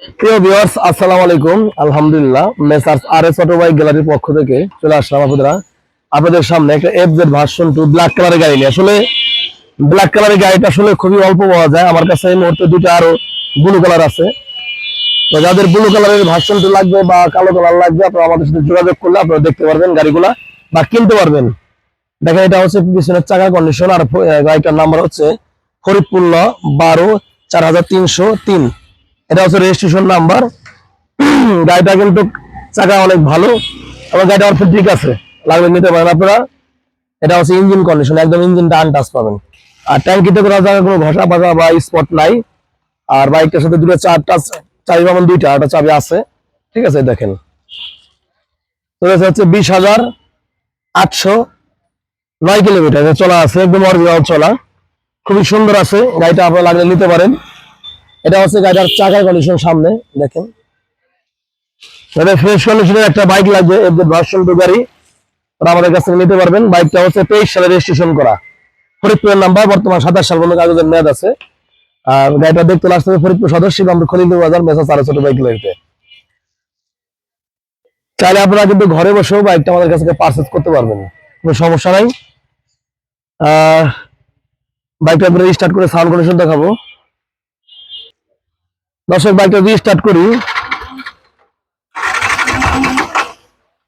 প্রিয় ভিউয়ার্স আসসালামু আলাইকুম। আলহামদুলিল্লাহ Messrs R S auto bike গ্যালারির পক্ষ থেকে চলে আসলাম আপনারা আপনাদের সামনে একটা F Z version two black কালারের গাড়ি নিয়ে। আসলে ব্ল্যাক কালারের গাড়িটা আসলে খুবই অল্প পাওয়া যায়। আমার কাছে এই মুহূর্তে দুটো ব্লু কালার আছে। তো যাদের ব্লু কালারের ভার্সন টু লাগবে বা কালো কালার লাগবে, আপনারা আমাদের সাথে যোগাযোগ করলে আপনারা দেখতে পারবেন গাড়িগুলা বা কিনতে পারবেন। দেখেন, এটা হচ্ছে পিছনের চাকা কন্ডিশন আর গাড়িটার নাম্বার হচ্ছে ফরিদপুর বারো চার হাজার তিনশো তিন। এটা হচ্ছে রেজিস্ট্রেশন নাম্বার গাড়িটা কিন্তু চাকা অনেক ভালো, এবং গাড়িটা অনেক ঠিক আছে লাগবে নিতে পারেন আপনারা। এটা হচ্ছে ইঞ্জিন কন্ডিশন একদম ইঞ্জিনটা আনটাচ পাবেন। আর ট্যাঙ্কিতে কোনো জায়গায় কোনো ঘষা পাকা বা স্পট নাই। আর বাইকটার সাথে দুটো চারটা চাবি পাবেন দুইটা একটা চাবি আছে। ঠিক আছে, দেখেন। তো হচ্ছে বিশ হাজার আটশো নয় কিলোমিটার। চলা আছে, একদম অরিজিনাল চলা। খুবই সুন্দর আছে, গাড়িটা আপনারা লাগলে নিতে পারেন। এটা হচ্ছে গাড়িটার চাকার কন্ডিশন সামনে, দেখেন। এটা একটা বাইক লাগবে গাড়ি। আমাদের কাছ থেকে নিতে পারবেন। বাইকটা হচ্ছে তেইশ রেজিস্ট্রেশন করা। নাম্বার সাতাশ আছে। আর গাড়িটা দেখতে সদস্য ছোট বাইক চাইলে আপনারা কিন্তু ঘরে বসেও বাইকটা আমাদের কাছ থেকে পারচেজ করতে পারবেন। কোনো সমস্যা নাই। বাইকটা আমরা রিস্টার্ট করে সাউন্ড কন্ডিশন দেখাবো। দর্শক বাইকটা রিস্টার্ট করি।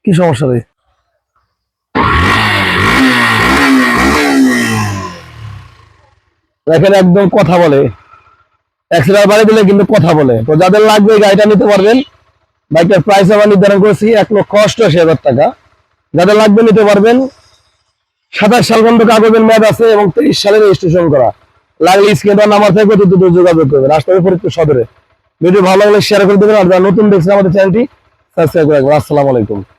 কি সমস্যা রে? দেখেন, একদম কথা বলে। অ্যাক্সিডেন্ট বাড়ি দিলে কিন্তু কথা বলে। তো যাদের লাগবে গাড়িটা নিতে পারবেন। বাইকের প্রাইস আমরা নির্ধারণ করেছি এক লক্ষ অষ্টআশি হাজার টাকা। যাদের লাগবে নিতে পারবেন। সাতাশ সাল পর্যন্ত কাগজের মেয়াদ আছে এবং তেইশ সালে রেজিস্ট্রেশন করা। লাগলে স্ক্রিন নাম্বার থেকে দ্রুত যোগাযোগ করবেন। আসতে হবে ফরিদপুর সদরে। ভিডিও ভালো লাগলে শেয়ার করে দেবেন। আর নতুন দেখছেন আমাদের চ্যানেলটি সাবস্ক্রাইব করে রাখবেন। আসসালামু আলাইকুম।